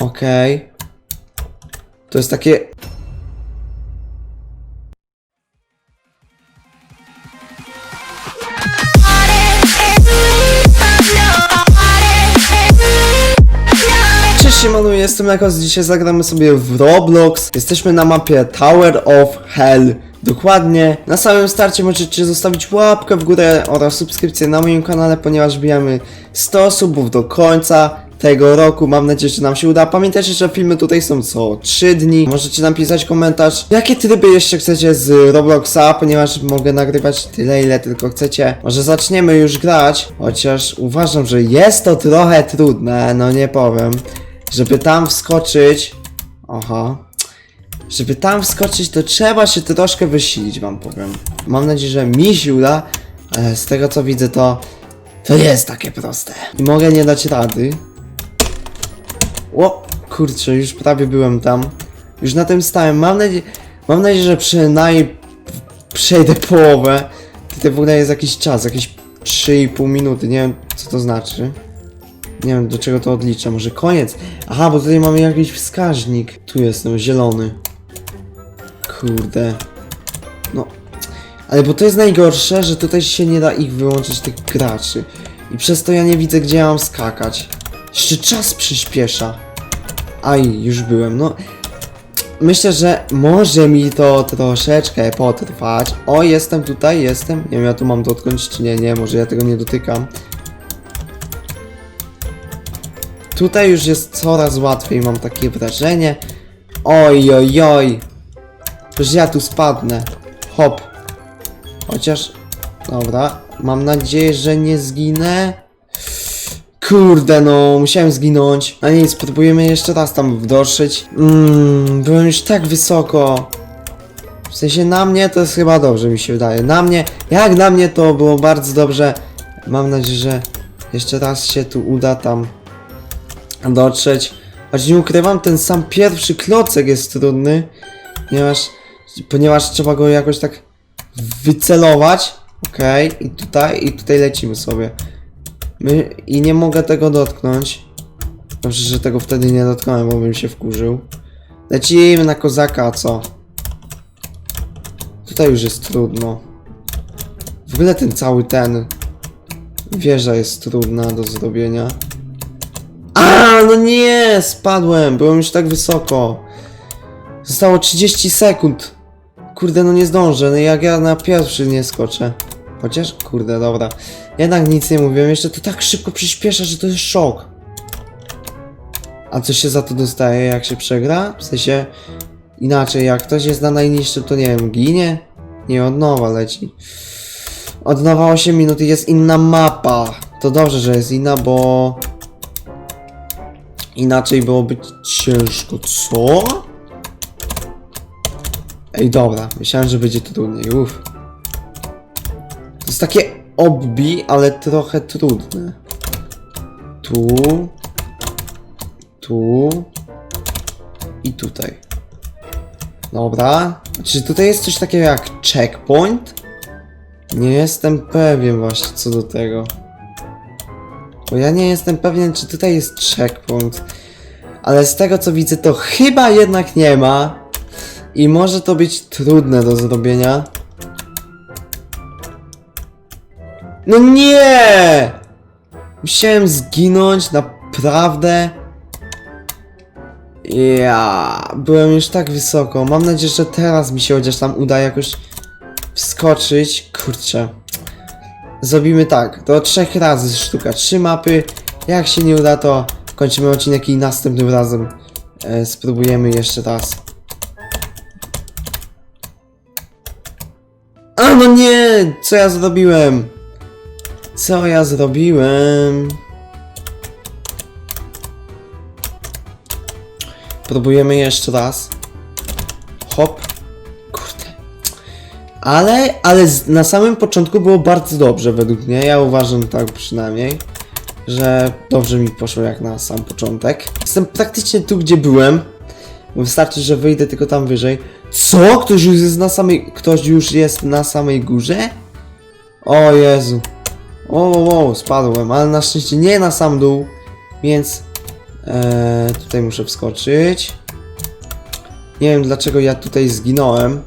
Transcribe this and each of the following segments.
Okej. To jest takie... Cześć siemanu, jestem Lekos, dzisiaj zagramy sobie w Roblox. Jesteśmy na mapie Tower of Hell. Dokładnie. Na samym starcie możecie zostawić łapkę w górę oraz subskrypcję na moim kanale, ponieważ bijamy 100 subów do końca tego roku. Mam nadzieję, że nam się uda. Pamiętajcie, że filmy tutaj są co 3 dni. Możecie napisać komentarz, jakie tryby jeszcze chcecie z Robloxa, ponieważ mogę nagrywać tyle, ile tylko chcecie. Może zaczniemy już grać, chociaż uważam, że jest to trochę trudne, no nie powiem. Żeby tam wskoczyć... Aha. Żeby tam wskoczyć, to trzeba się troszkę wysilić, wam powiem. Mam nadzieję, że mi się uda, ale z tego co widzę, to... To jest takie proste. I mogę nie dać rady. O, kurczę, już prawie byłem tam. Już na tym stałem. Mam nadzieję, mam nadzieję, że przynajmniej przejdę połowę. Tutaj w ogóle jest jakiś czas, jakieś 3,5 minuty. Nie wiem, co to znaczy. Nie wiem, do czego to odliczę. Może koniec? Aha, bo tutaj mamy jakiś wskaźnik. Tu jestem, zielony. Kurde. No. Ale bo to jest najgorsze, że tutaj się nie da ich wyłączyć, tych graczy. I przez to ja nie widzę, gdzie ja mam skakać. Jeszcze czas przyspiesza. Aj, już byłem, no. Myślę, że może mi to troszeczkę potrwać. O, jestem tutaj, jestem. Nie wiem, ja tu mam dotknąć, czy nie, nie, może ja tego nie dotykam. Tutaj już jest coraz łatwiej, mam takie wrażenie. Oj, oj, oj. Że ja tu spadnę. Hop. Chociaż... Dobra. Mam nadzieję, że nie zginę. Kurde, no, musiałem zginąć. A nic, spróbujemy jeszcze raz tam wdoszyć. Mmm, byłem już tak wysoko. W sensie na mnie to jest chyba dobrze, mi się wydaje. Na mnie, jak na mnie to było bardzo dobrze. Mam nadzieję, że jeszcze raz się tu uda tam dotrzeć. Choć nie ukrywam, ten sam pierwszy klocek jest trudny, ponieważ, ponieważ trzeba go jakoś tak wycelować. Okej, i tutaj, i tutaj lecimy sobie. My, I nie mogę tego dotknąć. Dobrze, że tego wtedy nie dotknąłem, bo bym się wkurzył. Lecimy na kozaka, co? Tutaj już jest trudno. W ogóle ten cały ten... Wieża jest trudna do zrobienia. A, no nie, spadłem, byłem już tak wysoko. Zostało 30 sekund. Kurde, no nie zdążę, no jak ja na pierwszy nie skoczę. Chociaż, kurde, dobra. Jednak nic nie mówiłem, jeszcze to tak szybko przyspiesza, że to jest szok. A co się za to dostaje, jak się przegra? W sensie, inaczej, jak ktoś jest na najniższym, to nie wiem, ginie? Nie, od nowa leci. Od nowa 8 minut i jest inna mapa. To dobrze, że jest inna, bo... Inaczej byłoby ciężko, co? Ej, dobra, myślałem, że będzie trudniej, uff. To jest takie obbi, ale trochę trudne. Tu. Tu. I tutaj. Dobra. Czy tutaj jest coś takiego jak checkpoint? Nie jestem pewien właśnie co do tego. Bo ja nie jestem pewien, czy tutaj jest checkpoint. Ale z tego co widzę, to chyba jednak nie ma. I może to być trudne do zrobienia. No nie! Musiałem zginąć, naprawdę. Ja byłem już tak wysoko. Mam nadzieję, że teraz mi się chociaż tam uda jakoś wskoczyć. Kurczę. Zrobimy tak, do trzech razy sztuka, trzy mapy. Jak się nie uda, to kończymy odcinek i następnym razem e, spróbujemy jeszcze raz. A no nie! Co ja zrobiłem? Co ja zrobiłem? Próbujemy jeszcze raz. Hop. Kurde. Ale, ale na samym początku było bardzo dobrze według mnie. Ja uważam tak przynajmniej, że dobrze mi poszło jak na sam początek. Jestem praktycznie tu, gdzie byłem. Wystarczy, że wyjdę tylko tam wyżej. Co? Ktoś już jest na samej. Ktoś już jest na samej górze? O Jezu. O, o, o, spadłem, ale na szczęście nie na sam dół, więc Eee, tutaj muszę wskoczyć. Nie wiem dlaczego ja tutaj zginąłem.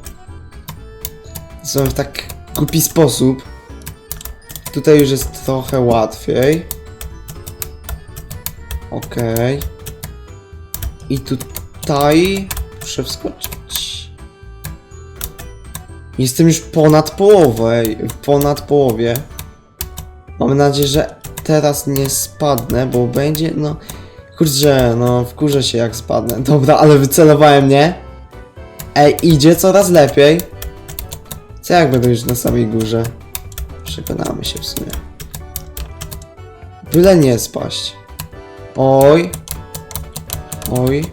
Zginąłem w tak głupi sposób. Tutaj już jest trochę łatwiej. Okej. I tutaj muszę wskoczyć. Jestem już ponad połowę, ponad połowie. Mam nadzieję, że teraz nie spadnę, bo będzie, no... Kurczę, no wkurzę się jak spadnę. Dobra, ale wycelowałem, nie? Ej, idzie coraz lepiej. Co jak będę już na samej górze? Przekonamy się w sumie. Byle nie spaść. Oj. Oj.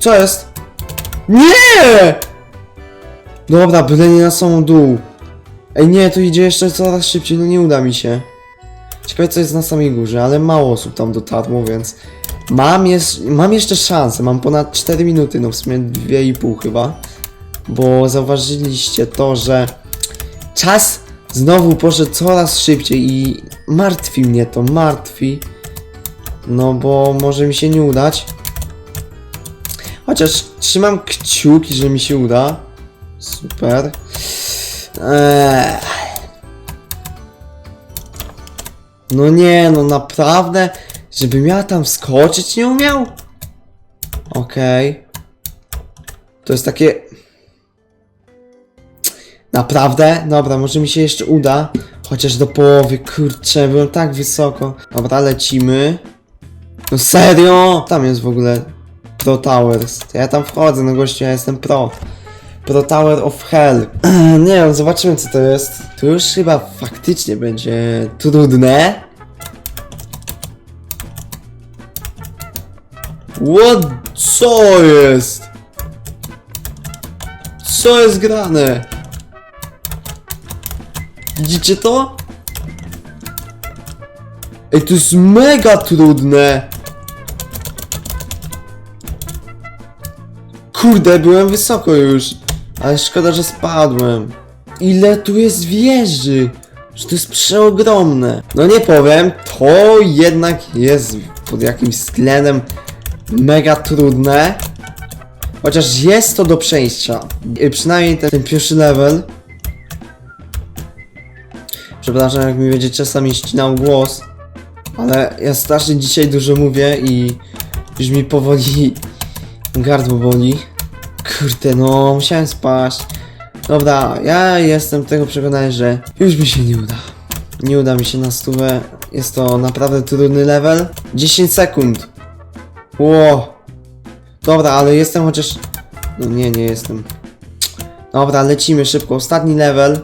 Co jest? Nie! Dobra, byle nie na samą dół. Ej, nie, to idzie jeszcze coraz szybciej, no nie uda mi się. Ciekawe co jest na samej górze, ale mało osób tam dotarło, więc mam, jest, mam jeszcze szansę, mam ponad 4 minuty, no w sumie 2,5 chyba. Bo zauważyliście to, że czas znowu poszedł coraz szybciej i martwi mnie to, martwi. No bo może mi się nie udać. Chociaż trzymam kciuki, że mi się uda. Super. No nie, no naprawdę? Żebym ja tam wskoczyć nie umiał? Okej. To jest takie... Naprawdę? Dobra, może mi się jeszcze uda. Chociaż do połowy, kurczę, byłem tak wysoko. Dobra, lecimy. No serio? Tam jest w ogóle Pro Towers. To ja tam wchodzę, no gościu, ja jestem pro. Pro Tower of Hell. Nie wiem, zobaczymy co to jest. To już chyba faktycznie będzie trudne. What? Co jest? Co jest grane? Widzicie to? Ej, to jest mega trudne! Kurde, byłem wysoko już. Ale szkoda, że spadłem. Ile tu jest wieży? Że to jest przeogromne. No nie powiem, to jednak jest pod jakimś względem mega trudne. Chociaż jest to do przejścia. Y, Przynajmniej ten, ten pierwszy level. Przepraszam, jak mi będzie czasami ścinał głos. Ale ja strasznie dzisiaj dużo mówię i już mi powoli gardło boli. Kurde, no, musiałem spaść. Dobra, ja jestem tego przekonany, że już mi się nie uda. Nie uda mi się na stówę. Jest to naprawdę trudny level. 10 sekund. Ło. Dobra, ale jestem chociaż... No nie, nie jestem. Dobra, lecimy szybko. Ostatni level.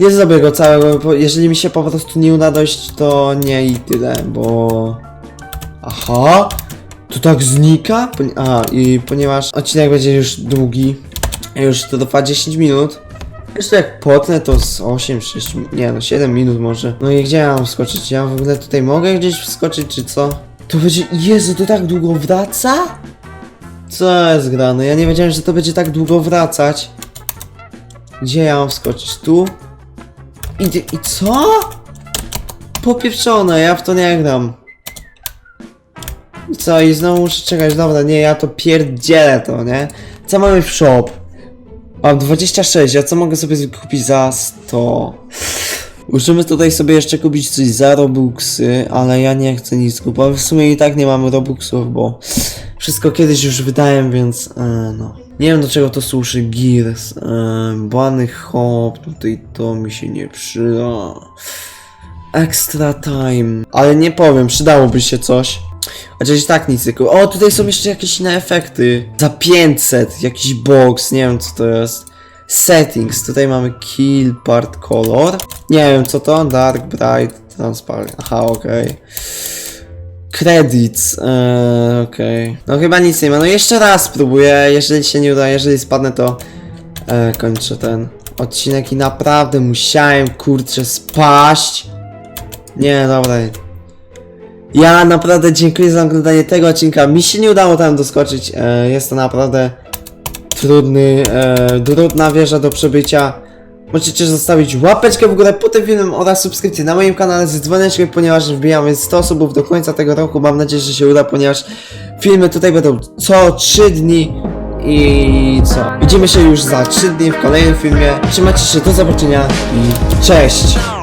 Nie zrobię go całego, jeżeli mi się po prostu nie uda dojść, to nie i tyle, bo... Aha! To tak znika? A, i ponieważ odcinek będzie już długi, już to trwa 10 minut, jeszcze jak potnę to z 8, 6, nie no 7 minut może. No i gdzie ja mam wskoczyć? Ja w ogóle tutaj mogę gdzieś wskoczyć, czy co? To będzie, Jezu, to tak długo wraca? Co jest grane? Ja nie wiedziałem, że to będzie tak długo wracać. Gdzie ja mam wskoczyć? Tu? I, i co? Popieprzone, ja w to nie gram. I co, i znowu muszę czekać, dobra, nie, ja to pierdzielę to, nie? Co mamy w shop? Mam 26, a co mogę sobie kupić za 100? Musimy tutaj sobie jeszcze kupić coś za Robuxy, ale ja nie chcę nic kupować. W sumie i tak nie mamy Robuxów, bo wszystko kiedyś już wydałem, więc e, no. Nie wiem do czego to służy Gears. E, bany hop, tutaj to mi się nie przyda. Extra time. Ale nie powiem, przydałoby się coś. Chociaż i tak nic kupię. O, tutaj są jeszcze jakieś inne efekty. Za 500, jakiś box, nie wiem co to jest. Settings, tutaj mamy kill part color. Nie wiem co to, dark, bright, transparent. Aha, okej. Credits, eee, okej. No chyba nic nie ma. No jeszcze raz spróbuję, jeżeli się nie uda, jeżeli spadnę to e, kończę ten odcinek i naprawdę musiałem kurczę spaść. Nie, dobra. Ja naprawdę dziękuję za oglądanie tego odcinka. Mi się nie udało tam doskoczyć. E, jest to naprawdę trudny, e, trudna wieża do przebycia. Możecie zostawić łapeczkę w górę pod tym filmem oraz subskrypcję na moim kanale z dzwoneczkiem, ponieważ wbijamy 100 osób do końca tego roku. Mam nadzieję, że się uda, ponieważ filmy tutaj będą co 3 dni. I co? Widzimy się już za 3 dni w kolejnym filmie. Trzymajcie się, do zobaczenia i cześć!